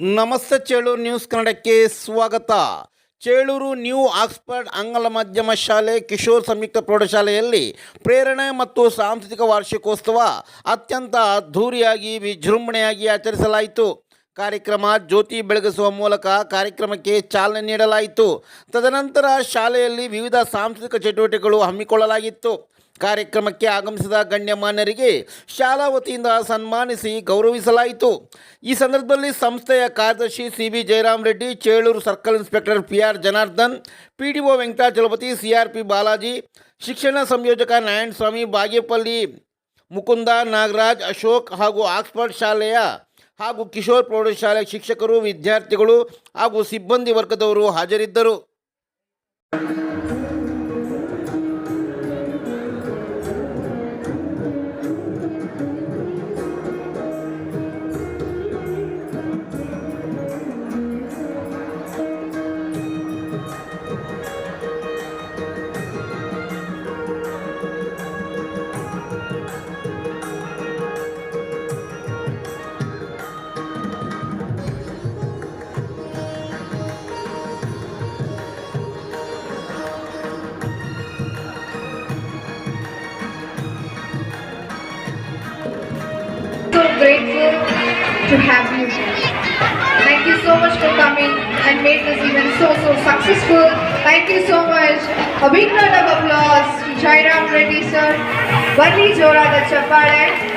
ನಮಸ್ತೆ ಚೇಳೂರು ನ್ಯೂಸ್ ಕನ್ನಡಕ್ಕೆ ಸ್ವಾಗತ. ಚೇಳೂರು ನ್ಯೂ ಆಕ್ಸ್ಫರ್ಡ್ ಆಂಗ್ಲ ಮಾಧ್ಯಮ ಶಾಲೆ, ಕಿಶೋರ್ ಸಂಯುಕ್ತ ಪ್ರೌಢಶಾಲೆಯಲ್ಲಿ ಪ್ರೇರಣೆ ಮತ್ತು ಸಾಂಸ್ಕೃತಿಕ ವಾರ್ಷಿಕೋತ್ಸವ ಅತ್ಯಂತ ಅದ್ಧೂರಿಯಾಗಿ ವಿಜೃಂಭಣೆಯಾಗಿ ಆಚರಿಸಲಾಯಿತು. ಕಾರ್ಯಕ್ರಮ ಜ್ಯೋತಿ ಬೆಳಗಿಸುವ ಮೂಲಕ ಕಾರ್ಯಕ್ರಮಕ್ಕೆ ಚಾಲನೆ ನೀಡಲಾಯಿತು. ತದನಂತರ ಶಾಲೆಯಲ್ಲಿ ವಿವಿಧ ಸಾಂಸ್ಕೃತಿಕ ಚಟುವಟಿಕೆಗಳು ಹಮ್ಮಿಕೊಳ್ಳಲಾಗಿತ್ತು. ಕಾರ್ಯಕ್ರಮಕ್ಕೆ ಆಗಮಿಸಿದ ಗಣ್ಯಮಾನ್ಯರಿಗೆ ಶಾಲಾ ವತಿಯಿಂದ ಸನ್ಮಾನಿಸಿ ಗೌರವಿಸಲಾಯಿತು. ಈ ಸಂದರ್ಭದಲ್ಲಿ ಸಂಸ್ಥೆಯ ಕಾರ್ಯದರ್ಶಿ C B Jayaram Reddy, Cheluru circle inspector P R Janardhan P D O Venkatachalapathi C R P Balaji, ಶಿಕ್ಷಣ ಸಂಯೋಜಕ ನಾರಾಯಣ ಸ್ವಾಮಿ ಬಾಗೇಪಲ್ಲಿ ಮುಕುಂದ ನಾಗರಾಜ್, ಅಶೋಕ್ ಹಾಗೂ ಆಕ್ಸ್ಫರ್ಡ್ ಶಾಲೆಯ ಹಾಗೂ ಕಿಶೋರ್ ಪ್ರೌಢಶಾಲೆ ಶಿಕ್ಷಕರು, ವಿದ್ಯಾರ್ಥಿಗಳು ಹಾಗೂ ಸಿಬ್ಬಂದಿ ವರ್ಗದವರು ಹಾಜರಿದ್ದರು. to have you here. Thank you so much for coming and made this event so, so successful. Thank you so much. A big round of applause to Jairam Reddy sir. Bali Jora the Chapade.